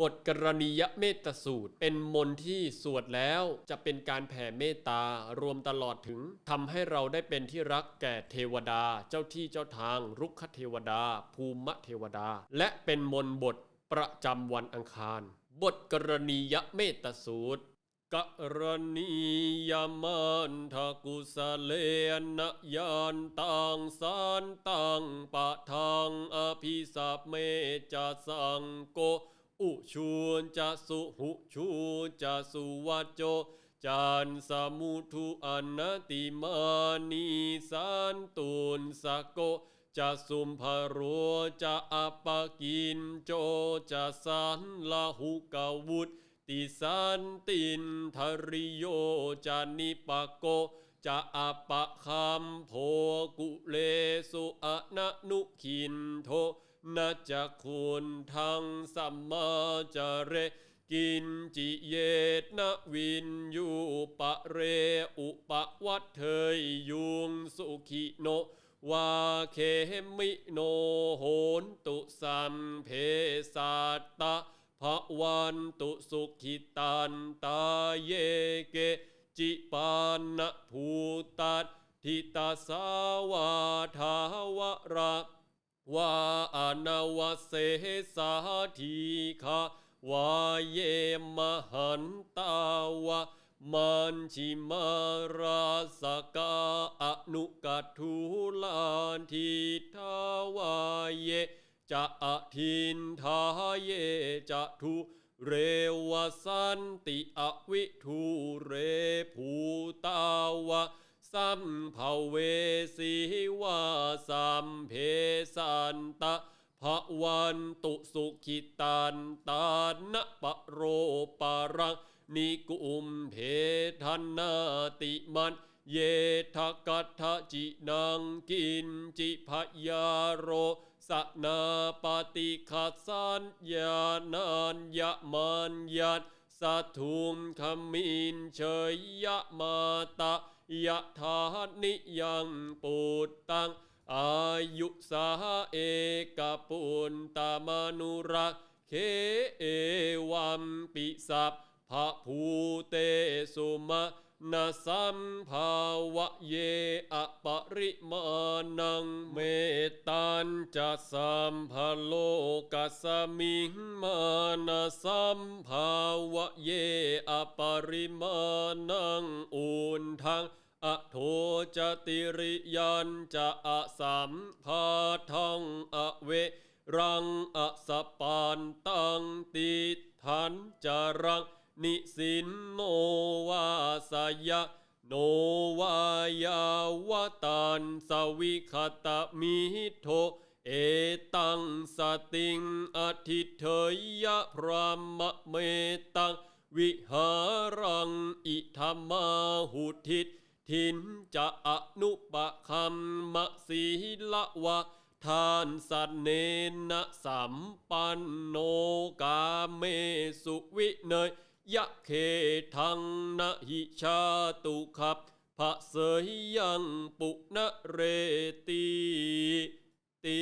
บทกรณียเมตสูตร เป็นมนต์ที่สวดแล้วจะเป็นการแผ่เมตตารวมตลอดถึงทำให้เราได้เป็นที่รักแก่เทวดา เจ้าที่เจ้าทาง รุกขเทวดา ภูมิเทวดา และเป็นมนต์บทประจำวันอังคาร บทกรณียเมตสูตรกรณียมันทกุสเลนยานตังสานตังปะทังอภิสัพเมจะสังโก อุชูนจะสุหุชูจะสุวัจโจจันสมุทุอนติมานีสันตุนสะโกจะสุมพะโรจะอัปกินโจจะสันลาหุกาวุธติสันตินทริโยจะนิปะโกจะอัปะคัมโพกุเลสุอนะนุขินโท นาจะคุณทังสัมมาจเร กินจิเยตนะวินยูปะเรอุปะวัตเทยยุงสุขิโนวาเคมิโนโหนตุสัมเพสัตตะภะวันตุสุขิตันตาเยเก จิปานะภูตัดทิตาสาวาทาวระ วาอนาวเสสาทีคาวาเยมหันตาวะมันชิมาราสกาอนุกัตทุลานทิทาวาเยจะอทินทาเยจะทุเรวสันติอวิทุเรภูตาวะ สัมภเวสีวาสัมเพสันตะภะวันตุสุขิตันตานะปะโรปารังนิกุมเพทันนาติมันเยทะกัตจินังกินจิพยาโรสนาปฏิคัสสัญญานานยะมันยันสัทุมขมินเชยยะมาตะ ยะธานิยังปุตตัง อายุสาเอกปุณตามนุรักเคเอวัมปิสัพพะภูเตสุมา นาสัมภาวะเยอปริมาณังเมตันจะสัมภโลกัสมิงมานาสัมภาวะเยอปริมาณังอุนทังอโทจติริยันจะอสัมภาทังอเวรังอสปปานตังติทันจารัง นิสินโนวาสยะ โนวายาวตันสวิคตมิโทเอตังสติงอธิเทยะพรามะเมตัง วิหารังอิธรรมาหุทิต ทินจะอนุปคัมมะสีละวะ ทานสัเนนะสัมปันโนกาเมสุวิเนย ยะเคทังนะหิชาตุขับพระเสยยังปุณเรตีตี